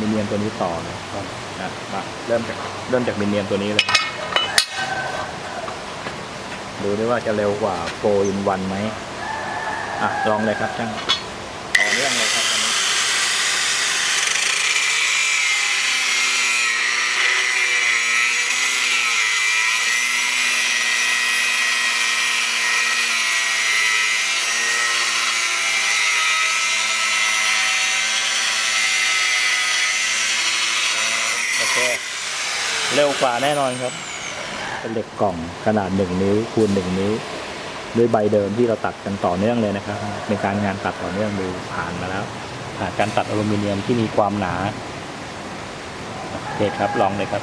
มิเนียมตัวนี้ต่อเลยนะมาเริ่มจากเริ่มจากมิเนียมตัวนี้เลย ดูได้ว่าจะเร็วกว่าโฟอินวันไหมอะลองเลยครับช่างต่อเนื่องเลยครับอันนี้ โอเค เร็วกว่าแน่นอนครับ เป็นเหล็กกล่องขนาดหนึ่งนิ้วคูณหนึ่งนิ้วด้วยใบเดิมที่เราตัดกันต่อเนื่องเลยนะครับเป็นการงานตัดต่อเนื่องดูผ่านมาแล้วผ่านการตัดอลูมิเนียมที่มีความหนาโอเคครับลองเลยครับ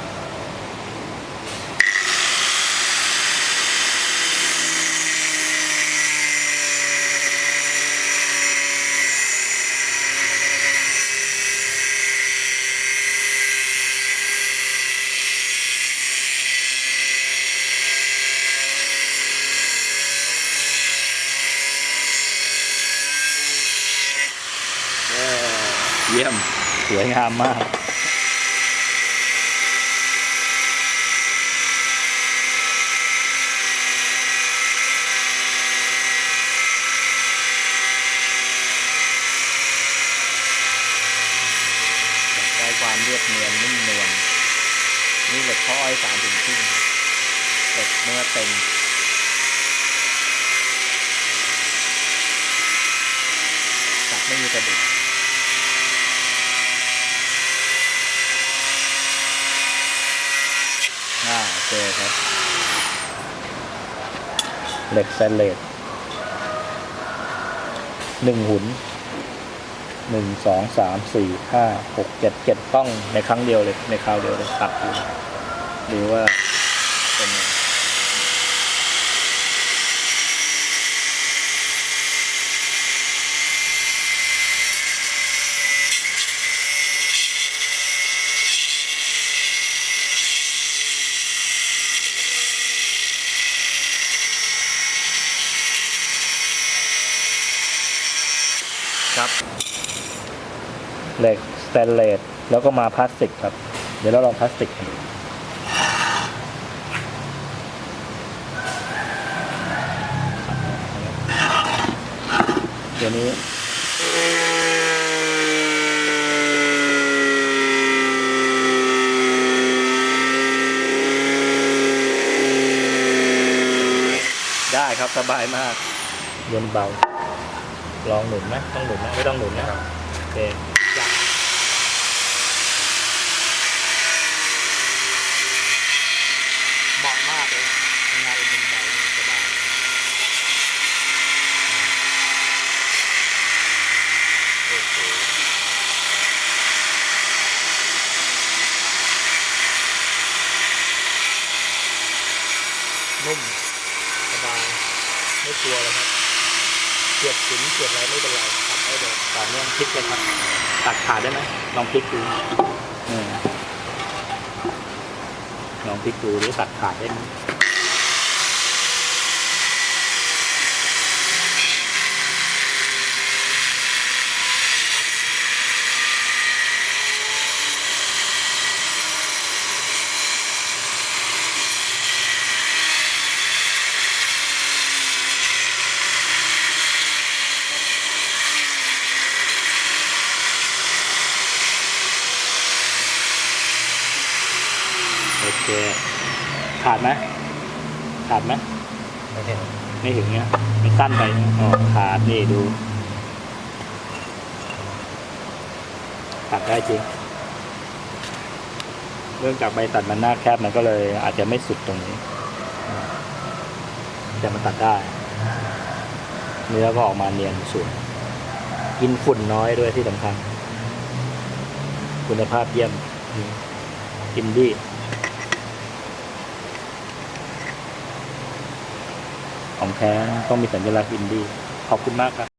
เยี่ยม สวยงามมากได้ความเรียบเนียนนุ่มนวลนี่เหล็กข้ออ้อยสามถึงครึ่งเหล็กเนื้อเต็มตัดไม่มีกระดุก อ่าโอเคครับ เหล็กแซนเลตหนึ่งหุนหนึ่งสองสามสี่ห้าหกเจ็ดเจ็ดป้องในครั้งเดียวเลยในคราวเดียวเลยตัดดูดูว่า ครับ เหล็กสแตนเลสแล้วก็มาพลาสติกครับ เดี๋ยวเราลองพลาสติกกันดูตัวนี้ได้ครับสบายมากเย็นเบา ลองหนุนไหมต้องหนุนไหมไม่ต้องหนุนนะโอเคจับเหมาะมากเลยทำงานเป็นเบาสบายโอ้โหนุ่มสบายไม่กลัวเลยครับ เสียบสินเสียบอะไรไม่เป็นไรตัดได้เลยต่อเนื่องพลิกเลยครับ ตัดขาดได้ไหมลองพลิกดูอืมลองพลิกดูหรือตัดขาดได้ไหม เคขาดไหมขาดไหมไม่เห็นไม่ถึงเนี้ยมันสั้นไปนะอ๋อขาดนี่ดูตัดได้จริง เรื่องจากใบตัดมันหน้าแคบมันก็เลย อาจจะไม่สุดตรงนี้ แต่มันตัดได้ เนื้อก็ออกมาเนียนสวยกินฝุ่นน้อยด้วยที่สำคัญ คุณภาพเยี่ยมอินดี้ ของแท้ต้องมีสัญลักษณ์อินดี้ขอบคุณมากครับ